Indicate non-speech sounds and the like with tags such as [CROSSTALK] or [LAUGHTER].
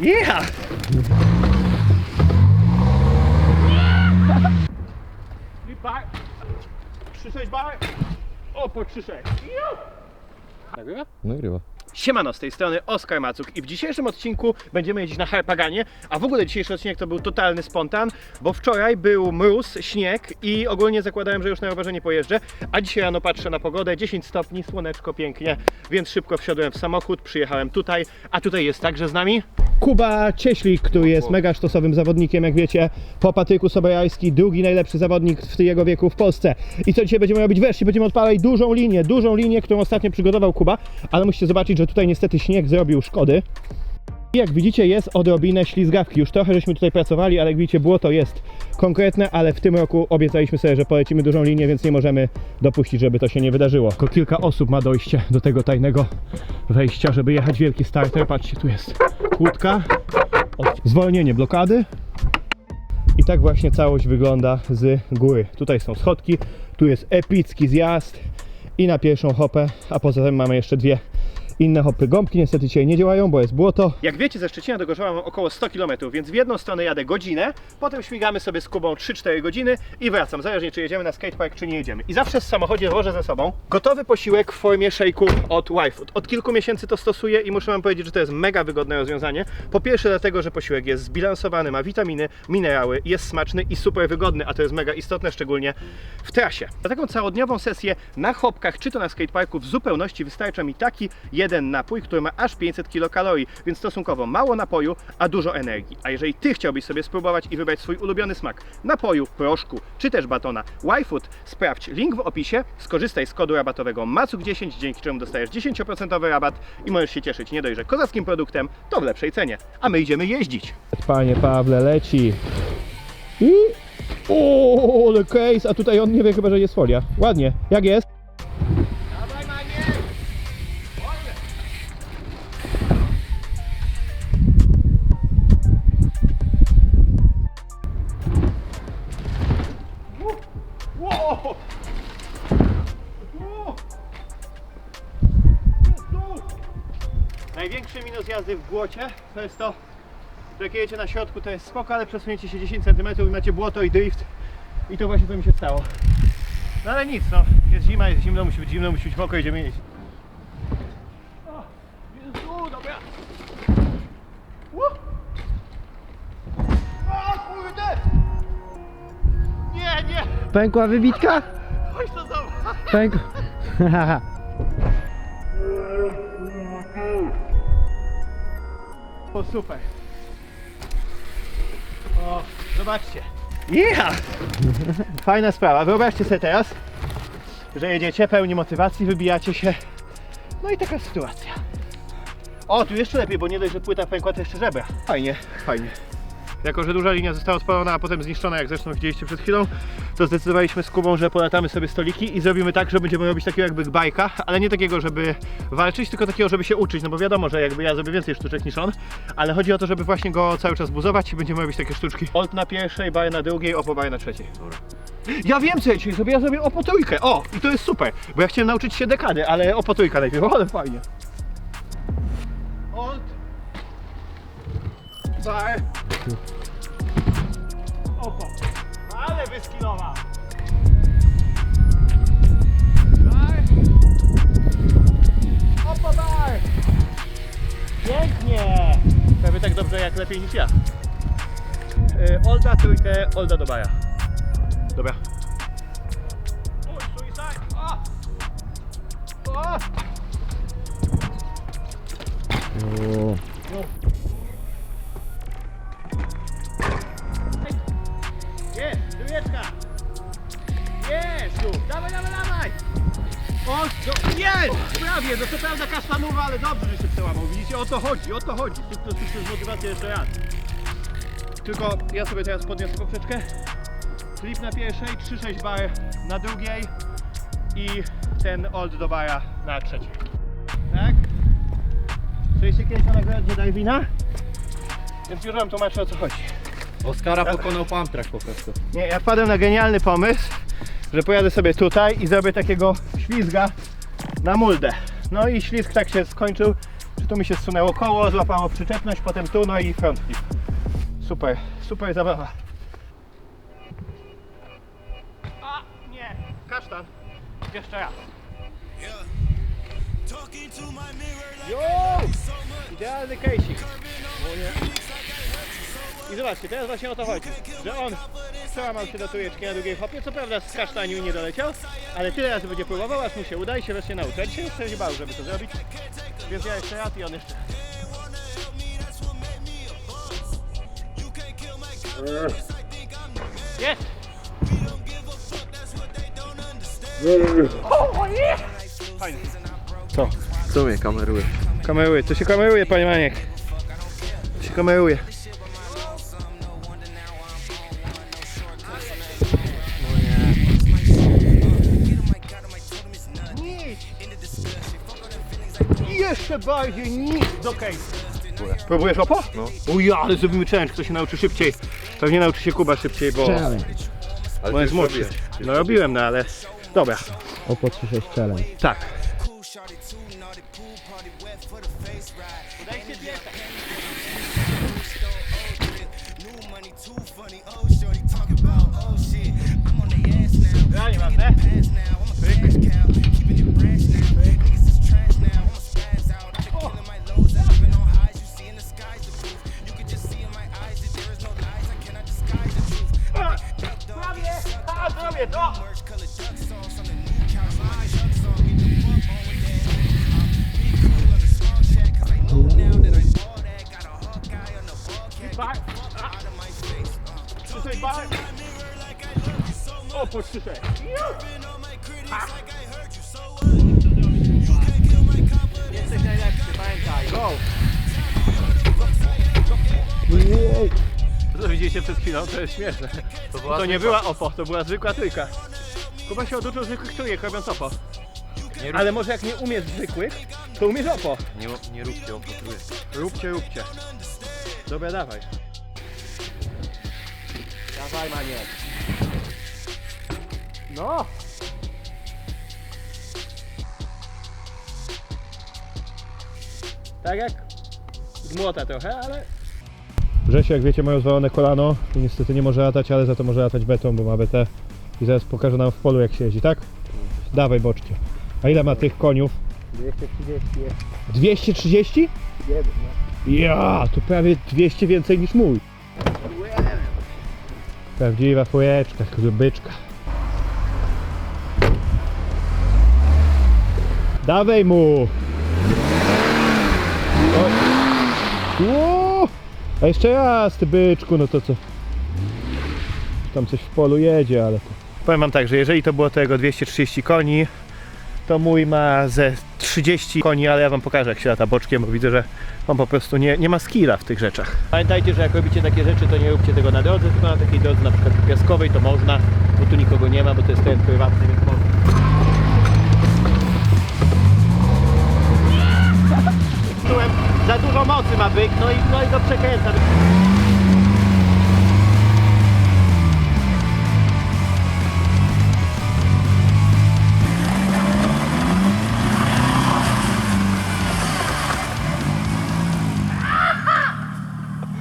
Yeah! Bar. 3-6 bar. O, po 3-6. Nagrywa? Nagrywa. Siemano, z tej strony Oskar Macuk i w dzisiejszym odcinku będziemy jeździć na Harpaganie, a w ogóle dzisiejszy odcinek to był totalny spontan, bo wczoraj był mróz, śnieg i ogólnie zakładałem, że już na rowerze nie pojeżdżę, a dzisiaj rano patrzę na pogodę, 10 stopni, słoneczko pięknie, więc szybko wsiadłem w samochód, przyjechałem tutaj, a tutaj jest także z nami Kuba Cieślik, który jest mega sztosowym zawodnikiem, jak wiecie, po Patryku Soberajski, drugi najlepszy zawodnik w jego wieku w Polsce. I co dzisiaj będziemy robić? Wreszcie będziemy odpalać dużą linię, dużą linię, którą ostatnio przygotował Kuba, ale musicie zobaczyć, że tutaj niestety śnieg zrobił szkody. I jak widzicie jest odrobinę ślizgawki, już trochę żeśmy tutaj pracowali, ale jak widzicie błoto jest konkretne, ale w tym roku obiecaliśmy sobie, że polecimy dużą linię, więc nie możemy dopuścić, żeby to się nie wydarzyło. Tylko kilka osób ma dojście do tego tajnego wejścia, żeby jechać wielki starter. Patrzcie, tu jest kłódka, od- zwolnienie blokady i tak właśnie całość wygląda z góry. Tutaj są schodki, tu jest epicki zjazd i na pierwszą hopę, a poza tym mamy jeszcze dwie inne hopy. Gąbki niestety dzisiaj nie działają, bo jest błoto. Jak wiecie, ze Szczecina do Gorzowa mam około 100 km, więc w jedną stronę jadę godzinę, potem śmigamy sobie z Kubą 3-4 godziny i wracam, zależnie czy jedziemy na skatepark, czy nie jedziemy. I zawsze w samochodzie wożę ze sobą gotowy posiłek w formie shake'u od YFood. Od kilku miesięcy to stosuję i muszę wam powiedzieć, że to jest mega wygodne rozwiązanie. Po pierwsze dlatego, że posiłek jest zbilansowany, ma witaminy, minerały, jest smaczny i super wygodny, a to jest mega istotne, szczególnie w trasie. Na taką całodniową sesję na hopkach, czy to na skateparku, w zupełności wystarcza mi taki jeden napój, który ma aż 500 kilokalorii, więc stosunkowo mało napoju, a dużo energii. A jeżeli Ty chciałbyś sobie spróbować i wybrać swój ulubiony smak napoju, proszku, czy też batona YFood, sprawdź link w opisie, skorzystaj z kodu rabatowego MACUK10, dzięki czemu dostajesz 10% rabat i możesz się cieszyć nie dość, kozackim produktem, to w lepszej cenie. A my idziemy jeździć. Panie Pawle, leci. I... O, ale case, a tutaj on nie wie chyba, że jest folia. Ładnie. Jak jest? Największy minus jazdy w błocie to jest to, że jak jedziecie na środku to jest spoko, ale przesuniecie się 10 cm i macie błoto i drift i to właśnie co mi się stało. No ale nic, no. Jest zima, jest zimno, musi być zimno, musi być mokro, idziemy jeść. O, Jezu, dobra. Ło! O kurde! Nie, nie! Pękła wybitka? Chodź to zobacz! Pękła. [LAUGHS] O, super. O, zobaczcie. Yeah! Fajna sprawa. Wyobraźcie sobie teraz, że jedziecie pełni motywacji, wybijacie się. No i taka sytuacja. O, tu jeszcze lepiej, bo nie dość, że płyta pękła, to jeszcze żebra. Fajnie, fajnie. Jako, że duża linia została odpalona, a potem zniszczona, jak zresztą widzieliście przed chwilą, to zdecydowaliśmy z Kubą, że polatamy sobie stoliki i zrobimy tak, że będziemy robić takiego jakby bajka, ale nie takiego, żeby walczyć, tylko takiego, żeby się uczyć, no bo wiadomo, że jakby ja zrobię więcej sztuczek niż on, ale chodzi o to, żeby właśnie go cały czas buzować i będziemy robić takie sztuczki. Old na pierwszej, bar na drugiej, opo bar na trzeciej. Ja wiem co ja dzisiaj zrobię, ja zrobię opo trójkę, o! I to jest super, bo ja chciałem nauczyć się dekady, ale opo trójka najpierw, ale fajnie. Old. Bar. Opo. Ale wyskilowa. Bar. Opo bar. Pięknie. Prawie tak dobrze jak lepiej niż ja. Yy, Olda trójkę, Olda do baja. Dobra. Dawaj, dawaj, dawaj. O, no, jest! Prawie, no to prawda kasztanówa, ale dobrze, że się przełamał. Widzicie, o to chodzi, o to chodzi. To jest motywacja jeszcze raz. Tylko ja sobie teraz podniosę poprzeczkę. Flip na pierwszej, 3-6 bar na drugiej i ten old do bara na trzeciej. Tak? Słyszeliście kiedyś o nagrodzie Darwina? Więc już wam tłumaczę o co chodzi. Oskara pokonał Pamtrak po prostu. Nie, ja wpadłem na genialny pomysł, że pojadę sobie tutaj i zrobię takiego ślizga na muldę. No i ślizg tak się skończył, że Tu mi się zsunęło koło, złapało przyczepność, potem tu, no i front flip. Super, super zabawa. A, nie, kasztan. Jeszcze raz. Jo! Idealny nie. I zobaczcie, teraz właśnie o to chodzi, że on przełamał się do trójeczki na drugiej hopie, co prawda z kasztaniu nie doleciał, ale tyle razy będzie próbował, aż mu się uda i się wreszcie nauczy. Ja dzisiaj jeszcze się bał, żeby to zrobić, więc ja jeszcze raz i on jeszcze. Jest! O, nie! Fajnie. Co? Co mnie kameruje? Kameruje, to się kameruje, panie Maniek. To się kameruje. Jeszcze bardziej nic do case'u. Próbujesz opo? No. O ja, ale zrobimy challenge, kto się nauczy szybciej. Pewnie nauczy się Kuba szybciej, bo, Ale bo ty jest młodszy. No robiłem, no ale... Dobra, Opo 36 challenge. tak. Ja, nieważne. Prawie! A, zrobię to! Bar. Przyszedł bar. O, poczyszaj. Jesteś najlepszy, pamiętaj. Go! Co widzieliście przed chwilą? To jest śmieszne. To, To nie była OPO, to była zwykła trójka. Kuba się oduczył zwykłych trójek robiąc OPO. Nie, rób, Ale może jak nie umiesz zwykłych, to umiesz OPO. nie, nie róbcie opo trójek. Róbcie, róbcie. Dobra, dawaj. Dawaj, maniek. No! Tak jak z młota trochę, ale... Grzesiu, jak wiecie, ma rozwalone kolano i niestety nie może latać, ale za to może latać betą, bo ma betę i zaraz pokaże nam w polu jak się jeździ, tak? Dawaj boczki. A ile ma tych koniów? 230 jest 230? jeden. Ja, to prawie 200 więcej niż mój. Prawdziwa fujeczka, grubyczka. Dawaj mu! Ło! A jeszcze raz, ty byczku, no to co? Tam coś w polu jedzie, ale to... Powiem wam tak, że jeżeli to było tego 230 koni, to mój ma ze 30 koni, ale ja wam pokażę jak się lata boczkiem, bo widzę, że on po prostu nie, nie ma skilla w tych rzeczach. Pamiętajcie, że jak robicie takie rzeczy, to nie róbcie tego na drodze, tylko na takiej drodze na przykład piaskowej to można, bo tu nikogo nie ma, bo to jest teren prywatny, więc można. Za dużo mocy ma byk, no i, no i go przekręca.